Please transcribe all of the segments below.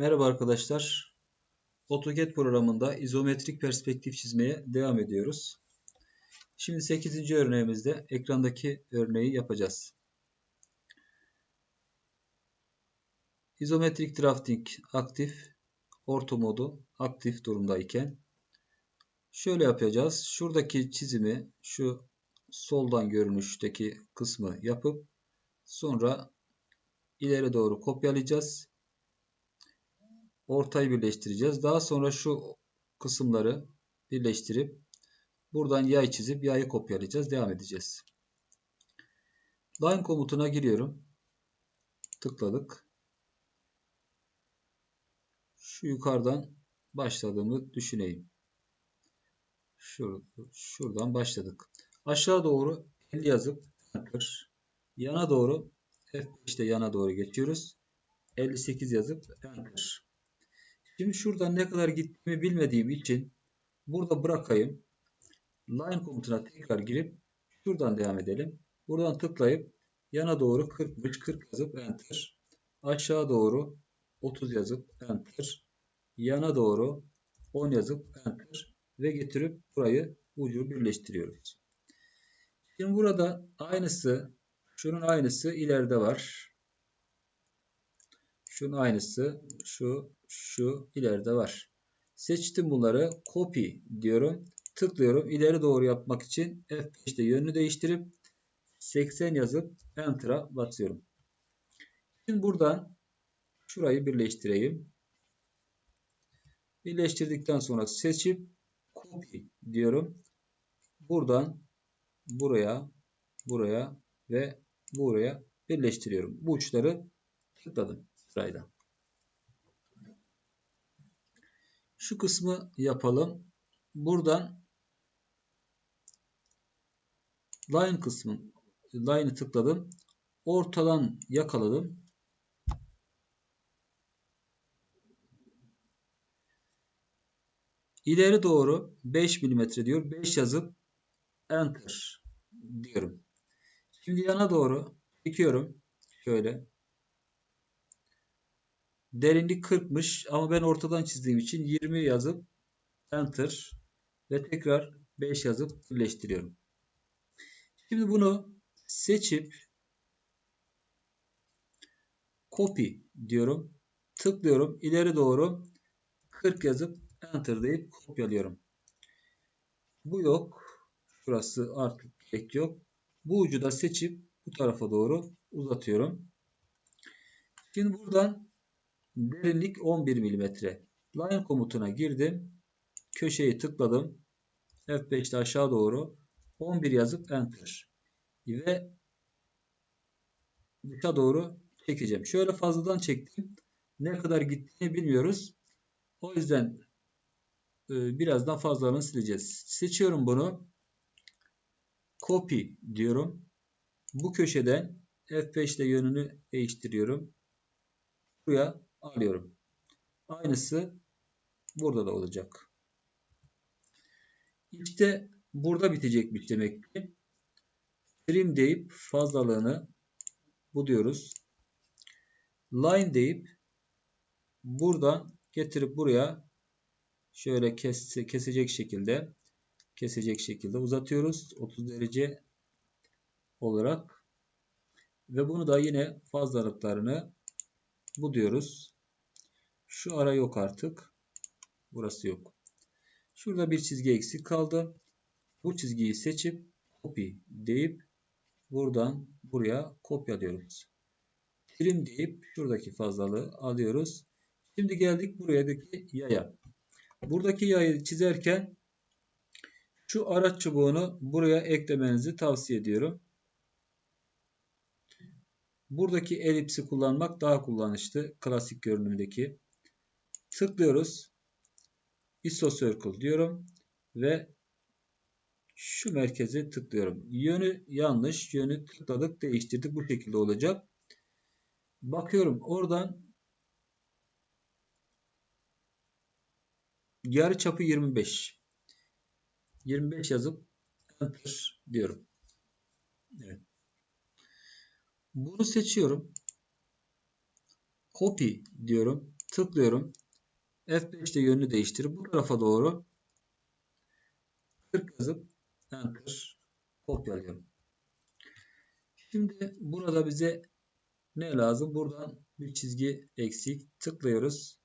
Merhaba arkadaşlar. AutoCAD programında izometrik perspektif çizmeye devam ediyoruz. Şimdi 8. örneğimizde ekrandaki örneği yapacağız. İzometrik drafting aktif, orto modu aktif durumdayken şöyle yapacağız. Şuradaki çizimi şu soldan görünüşteki kısmı yapıp sonra ileri doğru kopyalayacağız ortayı birleştireceğiz. Daha sonra şu kısımları birleştirip buradan yay çizip yayı kopyalayacağız. Devam edeceğiz. Line komutuna giriyorum. Tıkladık. Şu yukarıdan başladığımı düşüneyim. Şur şuradan başladık. Aşağı doğru 50 yazıp enter. Yana doğru F5'te yana doğru geçiyoruz. 58 yazıp enter. Şimdi şuradan ne kadar gittiğimi bilmediğim için burada bırakayım. Line komutuna tekrar girip şuradan devam edelim. Buradan tıklayıp yana doğru 40'mış 40 yazıp enter. Aşağı doğru 30 yazıp enter. Yana doğru 10 yazıp enter. Ve getirip burayı ucu birleştiriyoruz. Şimdi burada aynısı şunun aynısı ileride var. Şunun aynısı şu, şu ileride var. Seçtim bunları. Copy diyorum. Tıklıyorum. İleri doğru yapmak için F5'te yönünü değiştirip 80 yazıp Enter'a basıyorum. Şimdi buradan şurayı birleştireyim. Birleştirdikten sonra seçip copy diyorum. Buradan buraya, buraya ve buraya birleştiriyorum. Bu uçları tıkladım sırayla. Şu kısmı yapalım. Buradan line kısmı line'ı tıkladım. Ortadan yakaladım. İleri doğru 5 mm diyor. 5 yazıp enter diyorum. Şimdi yana doğru çekiyorum. Şöyle Derinlik 40'mış ama ben ortadan çizdiğim için 20 yazıp enter ve tekrar 5 yazıp birleştiriyorum. Şimdi bunu seçip copy diyorum. Tıklıyorum. ileri doğru 40 yazıp enter deyip kopyalıyorum. Bu yok. Şurası artık gerek yok. Bu ucu da seçip bu tarafa doğru uzatıyorum. Şimdi buradan Derinlik 11 mm. Line komutuna girdim. Köşeyi tıkladım. F5'te aşağı doğru 11 yazıp enter. Ve dışa doğru çekeceğim. Şöyle fazladan çektim. Ne kadar gittiğini bilmiyoruz. O yüzden e, birazdan fazlalarını sileceğiz. Seçiyorum bunu. Copy diyorum. Bu köşeden F5 ile yönünü değiştiriyorum. Buraya alıyorum. Aynısı burada da olacak. İşte burada bitecekmiş demek ki. Trim deyip fazlalığını bu diyoruz. Line deyip buradan getirip buraya şöyle kes, kesecek şekilde kesecek şekilde uzatıyoruz. 30 derece olarak ve bunu da yine fazlalıklarını bu diyoruz. Şu ara yok artık. Burası yok. Şurada bir çizgi eksik kaldı. Bu çizgiyi seçip copy deyip buradan buraya kopyalıyoruz. Trim deyip şuradaki fazlalığı alıyoruz. Şimdi geldik buradaki yaya. Buradaki yayı çizerken şu araç çubuğunu buraya eklemenizi tavsiye ediyorum. Buradaki elipsi kullanmak daha kullanışlı. Klasik görünümdeki. Tıklıyoruz. ISO Circle diyorum. Ve şu merkeze tıklıyorum. Yönü yanlış. Yönü tıkladık değiştirdik. Bu şekilde olacak. Bakıyorum oradan yarı çapı 25. 25 yazıp enter diyorum. Evet. Bunu seçiyorum. Copy diyorum. tıklıyorum. F5'te yönünü değiştirip bu tarafa doğru 40 yazıp enter kopyalıyorum. Şimdi burada bize ne lazım? Buradan bir çizgi eksik. Tıklıyoruz.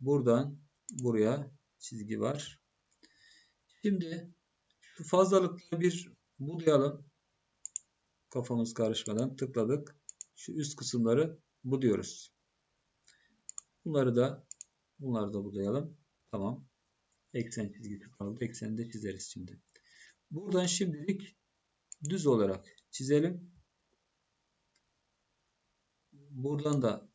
Buradan buraya çizgi var. Şimdi şu fazlalıkları bir budayalım. Kafamız karışmadan tıkladık. Şu üst kısımları buduyoruz. Bunları da bunları da budayalım. Tamam. Eksen çizgisi kaldı. Ekseni de çizeriz şimdi. Buradan şimdilik düz olarak çizelim. Buradan da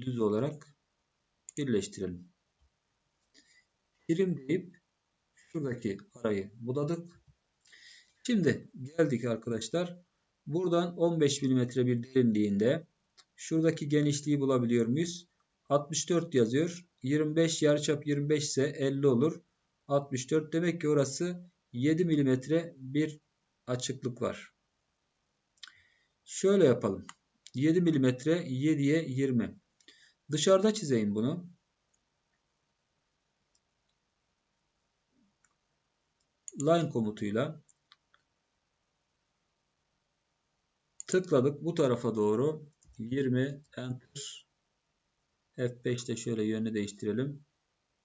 düz olarak birleştirelim. Birim deyip şuradaki arayı budadık. Şimdi geldik arkadaşlar. Buradan 15 mm bir derinliğinde şuradaki genişliği bulabiliyor muyuz? 64 yazıyor. 25 yarıçap 25 ise 50 olur. 64 demek ki orası 7 mm bir açıklık var. Şöyle yapalım. 7 mm 7'ye 20. Dışarıda çizeyim bunu. Line komutuyla tıkladık bu tarafa doğru 20 enter F5'te şöyle yönünü değiştirelim.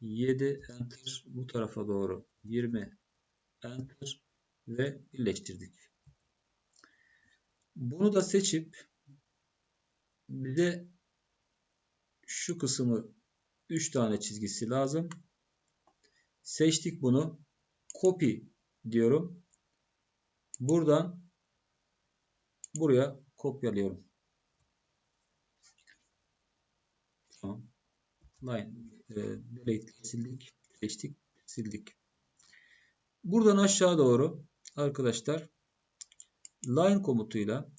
7 enter bu tarafa doğru 20 enter ve birleştirdik. Bunu da seçip bize şu kısmı 3 tane çizgisi lazım. Seçtik bunu. Copy diyorum. Buradan buraya kopyalıyorum. Tamam. Line delete sildik. Seçtik. Sildik. Buradan aşağı doğru arkadaşlar line komutuyla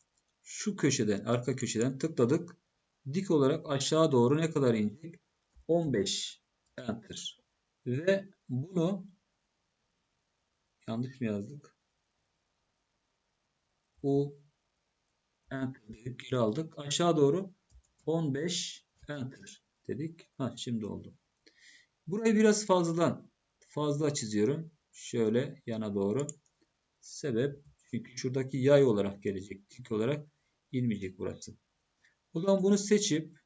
şu köşeden arka köşeden tıkladık. Dik olarak aşağı doğru ne kadar inecek? 15 enter. Ve bunu yanlış mı yazdık? U enter deyip geri aldık. Aşağı doğru 15 enter dedik. Ha şimdi oldu. Burayı biraz fazladan fazla çiziyorum. Şöyle yana doğru. Sebep çünkü şuradaki yay olarak gelecek. Dik olarak inmeyecek burası. O zaman bunu seçip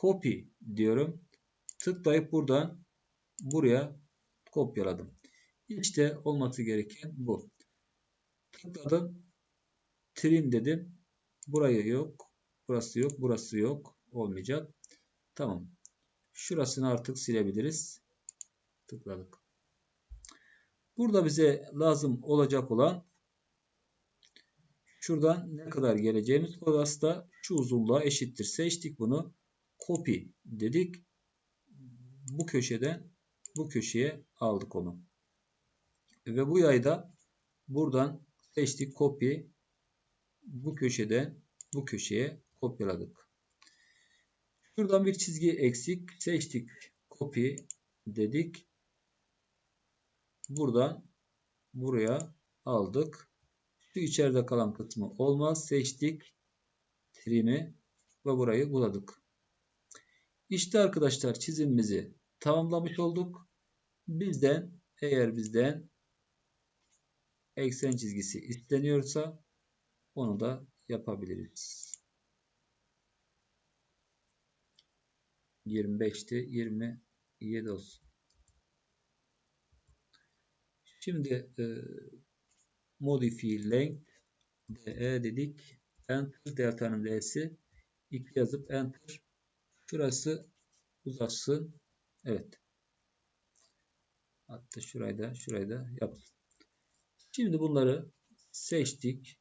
copy diyorum. Tıklayıp buradan buraya kopyaladım. İşte olması gereken bu. Tıkladım. Trim dedim. Burayı yok. Burası yok. Burası yok. Olmayacak. Tamam. Şurasını artık silebiliriz. Tıkladık. Burada bize lazım olacak olan şuradan ne kadar geleceğimiz orası da şu uzunluğa eşittir. Seçtik bunu. Copy dedik. Bu köşeden bu köşeye aldık onu. Ve bu yayda buradan seçtik copy bu köşeden bu köşeye kopyaladık. Şuradan bir çizgi eksik. Seçtik copy dedik. Buradan buraya aldık. Şu içeride kalan kısmı olmaz. Seçtik. Trim'i ve burayı buladık. İşte arkadaşlar çizimimizi tamamlamış olduk. Bizden eğer bizden eksen çizgisi isteniyorsa onu da yapabiliriz. 25'ti 27 olsun. Şimdi e, modify length de dedik. Enter delta'nın d'si 2 yazıp enter. Şurası uzatsın. Evet. Hatta şurayı da şurayı da yaptım. Şimdi bunları seçtik.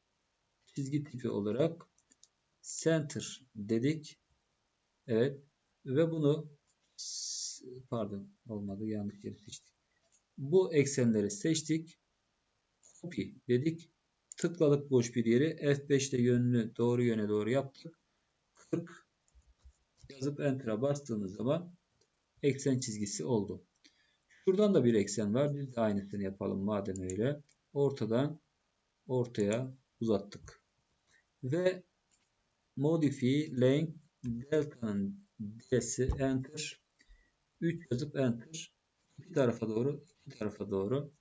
Çizgi tipi olarak center dedik. Evet. Ve bunu pardon olmadı yanlış yeri seçtik. Bu eksenleri seçtik. Copy dedik. Tıkladık boş bir yeri. F5 ile yönünü doğru yöne doğru yaptık. 40 yazıp Enter'a bastığımız zaman eksen çizgisi oldu. Şuradan da bir eksen var. Biz de aynısını yapalım madem öyle. Ortadan ortaya uzattık. Ve modify length delta'nın d'si enter 3 yazıp enter. Bir tarafa doğru, iki tarafa doğru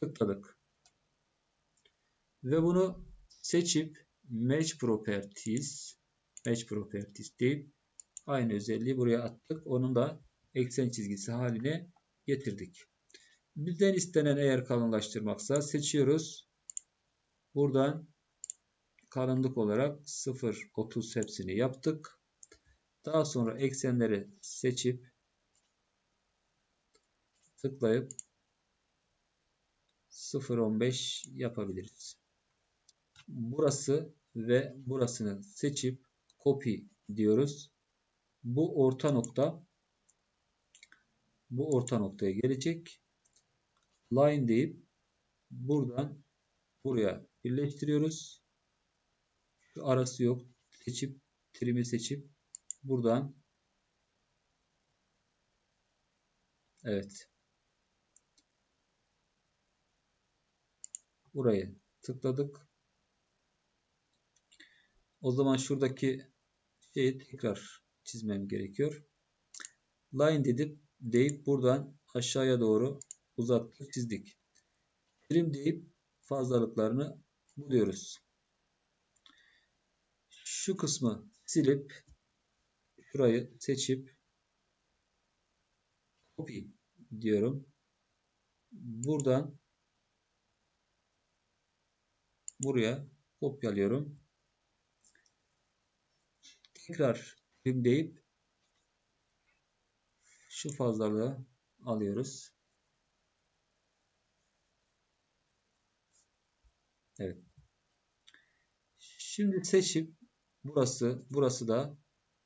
tıkladık. Ve bunu seçip Match Properties Match Properties deyip aynı özelliği buraya attık. Onun da eksen çizgisi haline getirdik. Bizden istenen eğer kalınlaştırmaksa seçiyoruz. Buradan kalınlık olarak 0.30 hepsini yaptık. Daha sonra eksenleri seçip tıklayıp 0.15 yapabiliriz. Burası ve burasını seçip copy diyoruz. Bu orta nokta bu orta noktaya gelecek. Line deyip buradan buraya birleştiriyoruz. Arası yok. Seçip trim'i seçip buradan evet burayı tıkladık. O zaman şuradaki şeyi tekrar çizmem gerekiyor. Line dedip deyip buradan aşağıya doğru uzattık çizdik. Trim deyip fazlalıklarını buluyoruz. Şu kısmı silip şurayı seçip copy diyorum. Buradan buraya kopyalıyorum. Tekrar trim deyip şu fazlalığı alıyoruz. Evet. Şimdi seçip burası burası da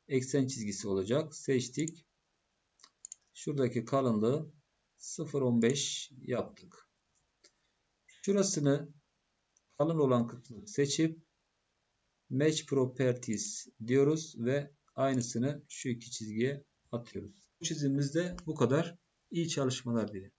eksen çizgisi olacak. Seçtik. Şuradaki kalınlığı 0.15 yaptık. Şurasını kalın olan kısmı seçip Match Properties diyoruz ve aynısını şu iki çizgiye atıyoruz. Bu çizimimizde bu kadar. İyi çalışmalar dilerim.